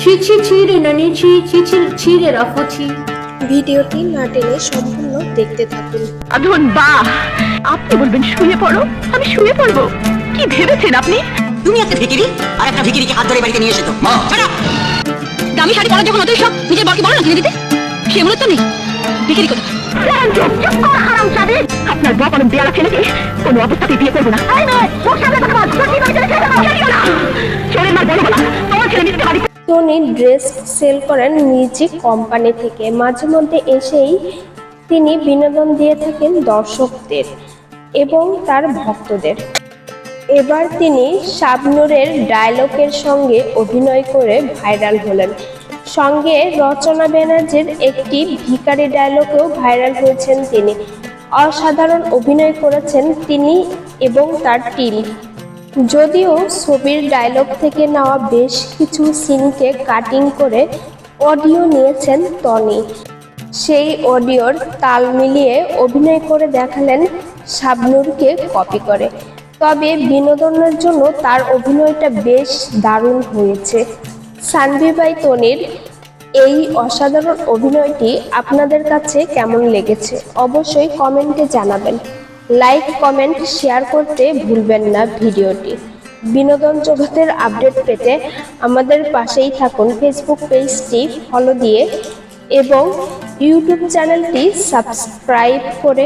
ছি ছি ছি রে নানি ছি ছি ছি ছি রে রাখো ছি। ভিডিওটি না টেনে সম্পূর্ণ দেখতে থাকুন। আধন বাহ! আপনি বলবেন শুয়ে পড়ো আমি শুয়ে পড়ব। কি ভেবেছেন আপনি? তুমি একটা ভিকিরি আর একটা ভিকিরিকে হাত ধরে বাড়িতে নিয়ে এসে তো দামি শাড়ি পরা যখন অতই সব নিজের বরকে বলো না কিনে দিতে। সেগুলো তো নেই। বিক্রি করতে আপনার বাপ আমি বেয়ালা ছেলেকে কোনো অবস্থাতে বিয়ে করব না। চলে বলো বলা টনি ড্রেস সেল করেন মিউজিক কোম্পানি থেকে। মাঝে মধ্যে এসেই তিনি বিনোদন দিয়ে থাকেন দর্শকদের এবং তার ভক্তদের। এবার তিনি শাবনুরের ডায়লগের সঙ্গে অভিনয় করে ভাইরাল হলেন। সঙ্গে রচনা ব্যানার্জির একটি ভিকারি ডায়লগেও ভাইরাল হয়েছেন তিনি। অসাধারণ অভিনয় করেছেন তিনি এবং তার টিম যদিও ছবির ডায়লগ থেকে নেওয়া বেশ কিছু সিনকে কাটিং করে অডিও নিয়েছেন টনি। সেই অডিওর তাল মিলিয়ে অভিনয় করে দেখালেন শাবনুরকে কপি করে। তবে বিনোদনের জন্য তার অভিনয়টা বেশ দারুণ হয়েছে। সানভি বাই তনির এই অসাধারণ অভিনয়টি আপনাদের কাছে কেমন লেগেছে? অবশ্যই কমেন্টে জানাবেন। লাইক কমেন্ট শেয়ার করতে ভুলবেন না ভিডিওটি। বিনোদন জগতের আপডেট পেতে আমাদের পাশেই থাকুন ফেসবুক পেজটি ফলো দিয়ে এবং ইউটিউব চ্যানেলটি সাবস্ক্রাইব করে